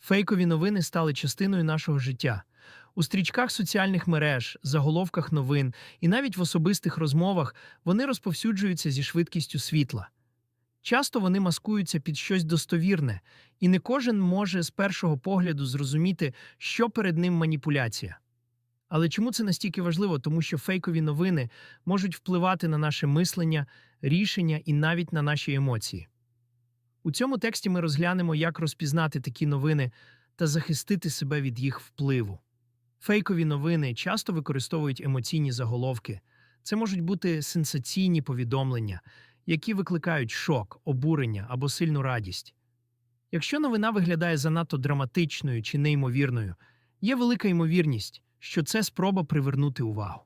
Фейкові новини стали частиною нашого життя. У стрічках соціальних мереж, заголовках новин і навіть в особистих розмовах вони розповсюджуються зі швидкістю світла. Часто вони маскуються під щось достовірне, і не кожен може з першого погляду зрозуміти, що перед ним маніпуляція. Але чому це настільки важливо? Тому що фейкові новини можуть впливати на наше мислення, рішення і навіть на наші емоції. У цьому тексті ми розглянемо, як розпізнати такі новини та захистити себе від їх впливу. Фейкові новини часто використовують емоційні заголовки. Це можуть бути сенсаційні повідомлення, які викликають шок, обурення або сильну радість. Якщо новина виглядає занадто драматичною чи неймовірною, є велика ймовірність, що це спроба привернути увагу.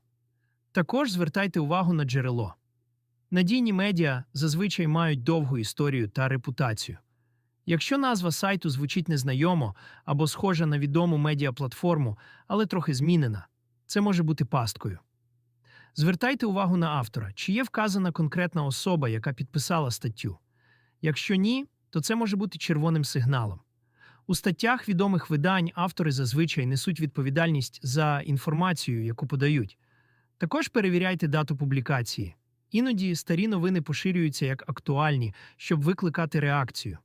Також звертайте увагу на джерело. Надійні медіа зазвичай мають довгу історію та репутацію. Якщо назва сайту звучить незнайомо або схожа на відому медіаплатформу, але трохи змінена, це може бути пасткою. Звертайте увагу на автора, чи є вказана конкретна особа, яка підписала статтю. Якщо ні, то це може бути червоним сигналом. У статтях відомих видань автори зазвичай несуть відповідальність за інформацію, яку подають. Також перевіряйте дату публікації. Іноді старі новини поширюються як актуальні, щоб викликати реакцію.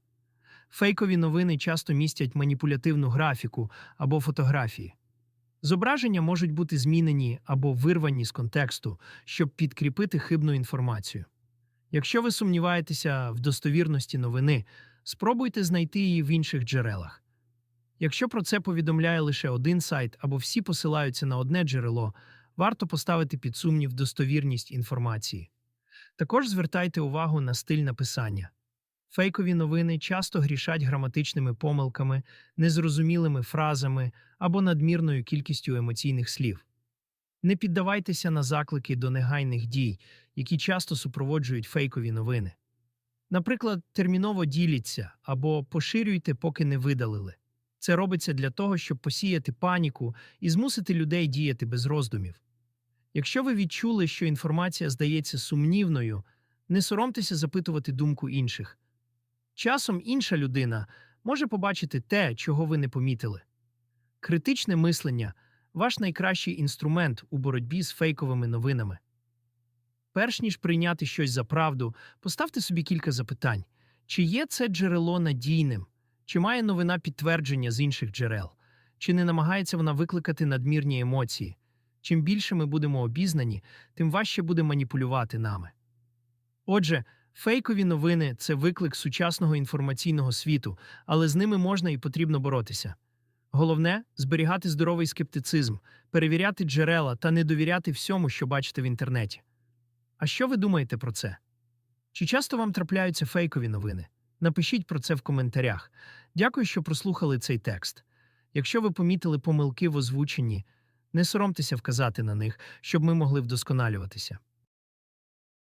Фейкові новини часто містять маніпулятивну графіку або фотографії. Зображення можуть бути змінені або вирвані з контексту, щоб підкріпити хибну інформацію. Якщо ви сумніваєтеся в достовірності новини, спробуйте знайти її в інших джерелах. Якщо про це повідомляє лише один сайт або всі посилаються на одне джерело, варто поставити під сумнів достовірність інформації. Також звертайте увагу на стиль написання. Фейкові новини часто грішать граматичними помилками, незрозумілими фразами або надмірною кількістю емоційних слів. Не піддавайтеся на заклики до негайних дій, які часто супроводжують фейкові новини. Наприклад, терміново діліться або поширюйте, поки не видалили. Це робиться для того, щоб посіяти паніку і змусити людей діяти без роздумів. Якщо ви відчули, що інформація здається сумнівною, не соромтеся запитувати думку інших. Часом інша людина може побачити те, чого ви не помітили. Критичне мислення ваш найкращий інструмент у боротьбі з фейковими новинами. Перш ніж прийняти щось за правду, поставте собі кілька запитань: чи є це джерело надійним, чи має новина підтвердження з інших джерел, чи не намагається вона викликати надмірні емоції. Чим більше ми будемо обізнані, тим важче буде маніпулювати нами. Отже, фейкові новини це виклик сучасного інформаційного світу, але з ними можна і потрібно боротися. Головне зберігати здоровий скептицизм, перевіряти джерела та не довіряти всьому, що бачите в інтернеті. А що ви думаєте про це? Чи часто вам трапляються фейкові новини? Напишіть про це в коментарях. Дякую, що прослухали цей текст. Якщо ви помітили помилки в озвученні, не соромтеся вказати на них, щоб ми могли вдосконалюватися.